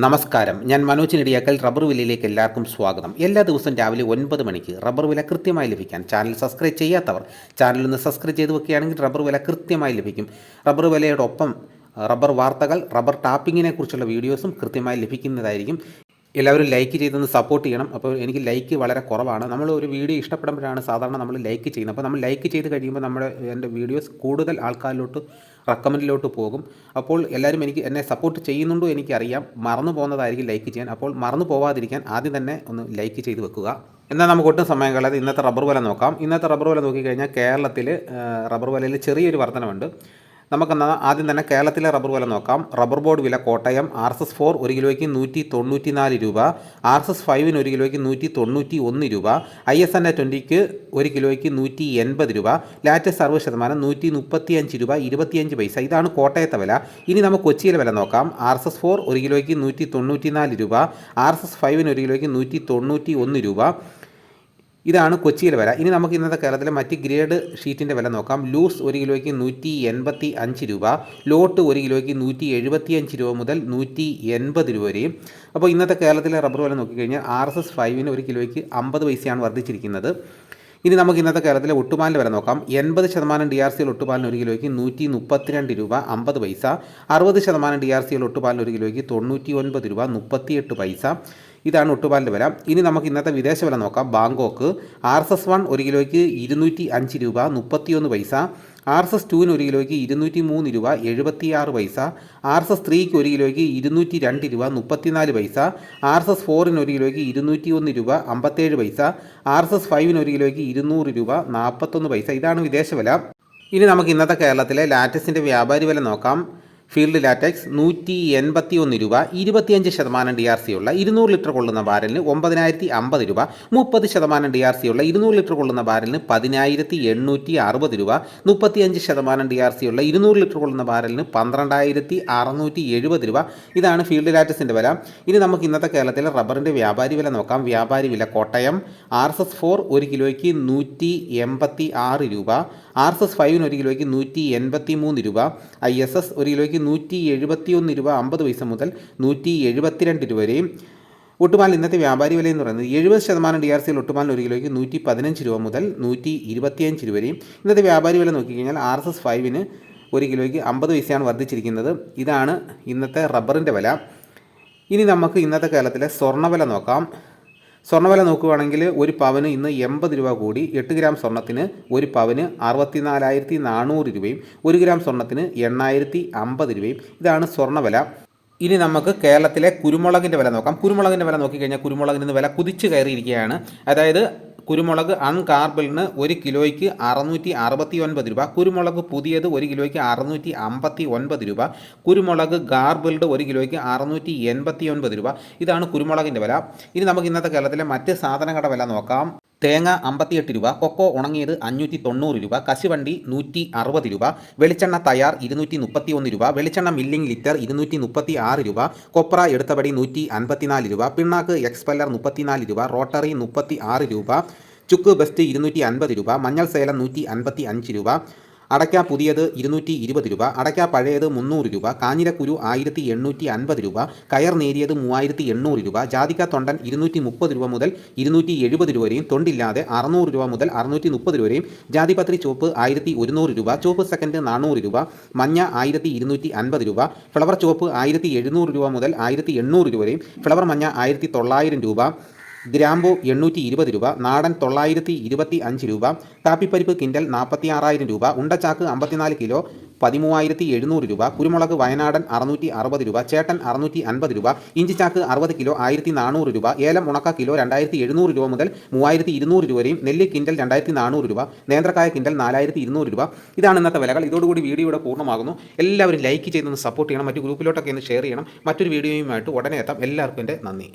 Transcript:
നമസ്കാരം. ഞാൻ മനോജ് നെടിയാക്കൽ റബ്ബർ വിലയിലേക്ക് എല്ലാവർക്കും സ്വാഗതം. എല്ലാ ദിവസവും രാവിലെ ഒൻപത് മണിക്ക് റബ്ബർ വില കൃത്യമായി ലഭിക്കാൻ ചാനൽ സബ്സ്ക്രൈബ് ചെയ്യാത്തവർ ചാനൽ ഒന്ന് സബ്സ്ക്രൈബ് ചെയ്ത് വെക്കുകയാണെങ്കിൽ റബ്ബർ വില കൃത്യമായി ലഭിക്കും. റബ്ബർ വിലയോടൊപ്പം റബ്ബർ വാർത്തകൾ റബ്ബർ ടാപ്പിങ്ങിനെ കുറിച്ചുള്ള വീഡിയോസും കൃത്യമായി ലഭിക്കുന്നതായിരിക്കും. എല്ലാവരും ലൈക്ക് ചെയ്തൊന്ന് സപ്പോർട്ട് ചെയ്യണം. അപ്പോൾ എനിക്ക് ലൈക്ക് വളരെ കുറവാണ്. നമ്മൾ ഒരു വീഡിയോ ഇഷ്ടപ്പെടുമ്പോഴാണ് സാധാരണ നമ്മൾ ലൈക്ക് ചെയ്യുന്നത്. അപ്പോൾ നമ്മൾ ലൈക്ക് ചെയ്ത് കഴിയുമ്പോൾ നമ്മുടെ എന്റെ വീഡിയോസ് കൂടുതൽ ആൾക്കാരിലോട്ട് റെക്കമെൻഡിലോട്ട് പോകും. അപ്പോൾ എല്ലാവരും എനിക്ക് എന്നെ സപ്പോർട്ട് ചെയ്യുന്നുണ്ടോ എനിക്കറിയാം. മറന്നു പോകുന്നതായിരിക്കും ലൈക്ക് ചെയ്യാൻ. അപ്പോൾ മറന്നു പോവാതിരിക്കാൻ ആദ്യം തന്നെ ഒന്ന് ലൈക്ക് ചെയ്ത് വെക്കുക. എന്നാൽ നമുക്ക് ഒട്ടും സമയം കളയാതെ ഇന്നത്തെ റബ്ബർ വില നോക്കാം. ഇന്നത്തെ റബ്ബർ വില നോക്കിക്കഴിഞ്ഞാൽ കേരളത്തിൽ റബ്ബർ വിലയിൽ ചെറിയൊരു വർധനമുണ്ട് നമുക്കെന്നാൽ ആദ്യം തന്നെ കേരളത്തിലെ റബ്ബർ വില നോക്കാം. റബ്ബർ ബോർഡ് വില Kottayam R S S four ഒരു കിലോയ്ക്ക് നൂറ്റി തൊണ്ണൂറ്റി നാല് രൂപ ആർ എസ് എസ് ഫൈവിന് ഒരു കിലോയ്ക്ക് നൂറ്റി തൊണ്ണൂറ്റി ഒന്ന് രൂപ ഐ എസ് എൻ എ ട്വന്റിക്ക് ഒരു കിലോയ്ക്ക് നൂറ്റി എൺപത് രൂപ ലാറ്റസ് അറുപത് ശതമാനം നൂറ്റി മുപ്പത്തിയഞ്ച് രൂപ ഇരുപത്തിയഞ്ച് പൈസ. ഇതാണ് കോട്ടയത്തെ വില. ഇനി നമുക്ക് കൊച്ചിയിലെ വില നോക്കാം. ആർ എസ് എസ് ഫോർ ഒരു കിലോയ്ക്ക് നൂറ്റി തൊണ്ണൂറ്റി നാല് രൂപ ആർ എസ് എസ് ഫൈവിന് ഒരു കിലോയ്ക്ക് നൂറ്റി തൊണ്ണൂറ്റി ഒന്ന് രൂപ ഇതാണ് കൊച്ചിയിൽ വില. ഇനി നമുക്ക് ഇന്നത്തെ കേരളത്തിലെ മറ്റ് ഗ്രേഡ് ഷീറ്റിന്റെ വില നോക്കാം. ലൂസ് ഒരു കിലോയ്ക്ക് നൂറ്റി എൺപത്തി അഞ്ച് രൂപ. ലോട്ട് ഒരു കിലോയ്ക്ക് നൂറ്റി എഴുപത്തി അഞ്ച് രൂപ മുതൽ നൂറ്റി എൺപത് രൂപ വരെയും. അപ്പോൾ ഇന്നത്തെ കേരളത്തിലെ റബ്ബർ വില നോക്കിക്കഴിഞ്ഞാൽ ആർ എസ് എസ് ഫൈവിന് ഒരു കിലോയ്ക്ക് അമ്പത് പൈസയാണ് വർദ്ധിച്ചിരിക്കുന്നത്. ഇനി നമുക്ക് ഇന്നത്തെ കേരളത്തിലെ ഒട്ടുപാലിന്റെ വില നോക്കാം. എൺപത് ശതമാനം ഡി ആർ സിയിൽ ഒട്ടുപാലിന് ഒരു കിലോയ്ക്ക് നൂറ്റി മുപ്പത്തിരണ്ട് രൂപ അമ്പത് പൈസ. അറുപത് ശതമാനം ഡി ആർ സിയിൽ ഒട്ടുപാലിന് ഒരു കിലോയ്ക്ക് തൊണ്ണൂറ്റി ഒൻപത് രൂപ മുപ്പത്തിയെട്ട് പൈസ. ഇതാണ് ഒട്ടുപാലിന്റെ വില. ഇനി നമുക്ക് ഇന്നത്തെ വിദേശ വില നോക്കാം. Bangkok R S S one ഒരു കിലോയ്ക്ക് ഇരുന്നൂറ്റി അഞ്ച് രൂപ മുപ്പത്തിയൊന്ന് പൈസ. ആർ എസ് എസ് ടുവിന് ഒരു കിലോയ്ക്ക് ഇരുന്നൂറ്റി മൂന്ന് രൂപ എഴുപത്തിയാറ് പൈസ. ആർ എസ് എസ് ത്രീക്ക് ഒരു കിലോയ്ക്ക് ഇരുന്നൂറ്റി രണ്ട് രൂപ മുപ്പത്തിനാല് പൈസ. ആർ എസ് എസ് ഫോറിന് ഒരു കിലോയ്ക്ക് ഇരുന്നൂറ്റി ഒന്ന് രൂപ അമ്പത്തേഴ് പൈസ. ആർ എസ് എസ് ഫൈവിന് ഒരു കിലോയ്ക്ക് ഇരുന്നൂറ് രൂപ നാൽപ്പത്തൊന്ന് പൈസ. ഇതാണ് വിദേശ വില. ഇനി നമുക്ക് ഇന്നത്തെ കേരളത്തിലെ ലാറ്റസിന്റെ വ്യാപാരി വില നോക്കാം. ഫീൽഡ് ലാറ്റക്സ് നൂറ്റി എൺപത്തി ഒന്ന് രൂപ ഇരുപത്തിയഞ്ച് ശതമാനം ഡി ആർ സി ഉള്ള ഇരുന്നൂറ് ലിറ്റർ കൊള്ളുന്ന ബാരലിന് ഒമ്പതിനായിരത്തി അമ്പത് രൂപ മുപ്പത് ശതമാനം ഡി ആർ സി ഉള്ള ഇരുന്നൂറ് ലിറ്റർ കൊള്ളുന്ന ബാരലിന് പതിനായിരത്തി എണ്ണൂറ്റി അറുപത് രൂപ മുപ്പത്തിയഞ്ച് ശതമാനം ഡി ആർ സി ഉള്ള ഇരുന്നൂറ് ലിറ്റർ കൊള്ളുന്ന ബാരലിന് പന്ത്രണ്ടായിരത്തി അറുന്നൂറ്റി എഴുപത് രൂപ. ഇതാണ് ഫീൽഡ് ലാറ്റസിന്റെ വില. ഇനി നമുക്ക് ഇന്നത്തെ കേരളത്തിലെ റബ്ബറിന്റെ വ്യാപാരി വില നോക്കാം. വ്യാപാരി വില Kottayam R S S four ഒരു കിലോയ്ക്ക് നൂറ്റി എൺപത്തി ആറ് രൂപ ആർ എസ് എസ് ഫൈവിന് ഒരു കിലോയ്ക്ക് നൂറ്റി എൺപത്തി മൂന്ന് രൂപ ഐ എസ് എസ് ഒരു കിലോയ്ക്ക് നൂറ്റി എഴുപത്തി ഒന്ന് രൂപ അമ്പത് പൈസ മുതൽ നൂറ്റി എഴുപത്തിരണ്ട് രൂപ വരെയും. ഒട്ടുമാൽ ഇന്നത്തെ വ്യാപാരി വില എന്ന് പറയുന്നത് എഴുപത് ശതമാനം ഡി ആർ സിയിൽ ഒട്ടുമാലിന് ഒരു കിലോയ്ക്ക് നൂറ്റി പതിനഞ്ച് രൂപ മുതൽ നൂറ്റി ഇരുപത്തിയഞ്ച് രൂപ വരെയും. ഇന്നത്തെ വ്യാപാരി വില നോക്കിക്കഴിഞ്ഞാൽ ആർ എസ് എസ് ഫൈവിന് ഒരു കിലോയ്ക്ക് അമ്പത് പൈസയാണ് വർദ്ധിച്ചിരിക്കുന്നത്. ഇതാണ് ഇന്നത്തെ റബ്ബറിന്റെ വില. ഇനി നമുക്ക് ഇന്നത്തെ കേരളത്തിലെ സ്വർണവില നോക്കാം. സ്വർണവില നോക്കുകയാണെങ്കിൽ ഒരു പവന് ഇന്ന് എൺപത് രൂപ കൂടി എട്ട് ഗ്രാം സ്വർണത്തിന് ഒരു പവന് അറുപത്തിനാലായിരത്തി നാനൂറ് രൂപയും ഒരു ഗ്രാം സ്വർണത്തിന് എണ്ണായിരത്തി അമ്പത് രൂപയും. ഇതാണ് സ്വർണവില. ഇനി നമുക്ക് കേരളത്തിലെ കുരുമുളകിന്റെ വില നോക്കാം. കുരുമുളകിന്റെ വില നോക്കിക്കഴിഞ്ഞാൽ കുരുമുളകിന് വില കുതിച്ചു കയറിയിരിക്കുകയാണ്. അതായത് കുരുമുളക് അൺകാർബിളിന് ഒരു കിലോയ്ക്ക് അറുന്നൂറ്റി അറുപത്തി ഒൻപത് രൂപ. കുരുമുളക് പുതിയത് ഒരു കിലോയ്ക്ക് അറുന്നൂറ്റി അമ്പത്തി ഒൻപത് രൂപ. കുരുമുളക് ഗാർബിൾഡ് ഒരു കിലോയ്ക്ക് അറുന്നൂറ്റി എൺപത്തി ഒൻപത് രൂപ. ഇതാണ് കുരുമുളകിന്റെ വില. ഇനി നമുക്ക് ഇന്നത്തെ കേരളത്തിലെ മറ്റ് സാധനങ്ങളുടെ വില നോക്കാം. തേങ്ങ അമ്പത്തിയെട്ട് രൂപ കൊക്കോ ഉണങ്ങിയത് അഞ്ഞൂറ്റി തൊണ്ണൂറ് രൂപ കശുവണ്ടി നൂറ്റി അറുപത് രൂപ വെളിച്ചെണ്ണ തയ്യാർ ഇരുന്നൂറ്റി മുപ്പത്തി ഒന്ന് രൂപ വെളിച്ചെണ്ണ മില്ലിംഗ് ലിറ്റർ ഇരുന്നൂറ്റി മുപ്പത്തി ആറ് രൂപ കൊപ്ര എടുത്തപടി നൂറ്റി അൻപത്തിനാല് രൂപ പിണ്ണാക്ക് എക്സ്പെല്ലർ മുപ്പത്തിനാല് രൂപ റോട്ടറി മുപ്പത്തി ആറ് രൂപ ചുക്ക് ബെസ്റ്റ് ഇരുന്നൂറ്റി അൻപത് രൂപ മഞ്ഞൾ സേലം നൂറ്റി അൻപത്തി അഞ്ച് രൂപ അടയ്ക്ക പുതിയത് ഇരുന്നൂറ്റി ഇരുപത് രൂപ അടയ്ക്ക പഴയത് മുന്നൂറ് രൂപ കാഞ്ഞിരക്കുരു ആയിരത്തി എണ്ണൂറ്റി അൻപത് രൂപ കയർ നേരിയത് മൂവായിരത്തി എണ്ണൂറ് രൂപ ജാതിക്ക തൊണ്ടൻ ഇരുന്നൂറ്റി മുപ്പത് രൂപ മുതൽ ഇരുന്നൂറ്റി എഴുപത് രൂപ വരെയും തൊണ്ടില്ലാതെ അറുന്നൂറ് രൂപ മുതൽ അറുന്നൂറ്റി മുപ്പത് രൂപ വരെയും ജാതിപത്രി ചോപ്പ് ആയിരത്തി ഒരുന്നൂറ് രൂപ ചോപ്പ് സെക്കൻഡ് നാനൂറ് രൂപ മഞ്ഞ ആയിരത്തി ഇരുന്നൂറ്റി അൻപത് രൂപ ഫ്ലവർ ചോപ്പ് ആയിരത്തി എഴുന്നൂറ് രൂപ മുതൽ ആയിരത്തി എണ്ണൂറ് രൂപ വരെയും ഫ്ലവർ മഞ്ഞ ആയിരത്തി തൊള്ളായിരം രൂപ ഗ്രാമ്പു എണ്ണൂറ്റി ഇരുപത് രൂപ നാടൻ തൊള്ളായിരത്തി ഇരുപത്തി അഞ്ച് രൂപ കാപ്പിപ്പരിപ്പ് കിൻഡൽ നാൽപ്പത്തി ആറായിരം രൂപ ഉണ്ടച്ചാക്ക് അമ്പത്തിനാല് കിലോ പതിമൂവായിരത്തി എഴുന്നൂറ് രൂപ കുരുമുളക് വയനാടൻ അറുന്നൂറ്റി അറുപത് രൂപ ചേട്ടൻ അറുന്നൂറ്റി അൻപത് രൂപ ഇഞ്ചിച്ചാക്ക് അറുപത് കിലോ ആയിരത്തി നാനൂറ് രൂപ ഏലം ഉണക്ക കിലോ രണ്ടായിരത്തി എഴുന്നൂറ് രൂപ മുതൽ മൂവായിരത്തി ഇരുന്നൂറ് രൂപ വരെയും നെല്ലി കിൻഡൽ രണ്ടായിരത്തി നാനൂറ് രൂപ നേന്ത്രക്കായ കിൻഡൽ നാലായിരത്തി ഇരുന്നൂറ് രൂപ. ഇതാണ് ഇന്നത്തെ വിലകൾ. ഇതോടുകൂടി വീഡിയോ ഇവിടെ പൂർണമാകുന്നു. എല്ലാവരും ലൈക്ക് ചെയ്തൊന്ന് സപ്പോർട്ട് ചെയ്യണം. മറ്റു ഗ്രൂപ്പിലോട്ടൊക്കെ ഒന്ന് ഷെയർ ചെയ്യണം. മറ്റൊരു വീഡിയോയുമായിട്ട് ഉടനെ എത്താം. എല്ലാവർക്കും എന്റെ നന്ദി.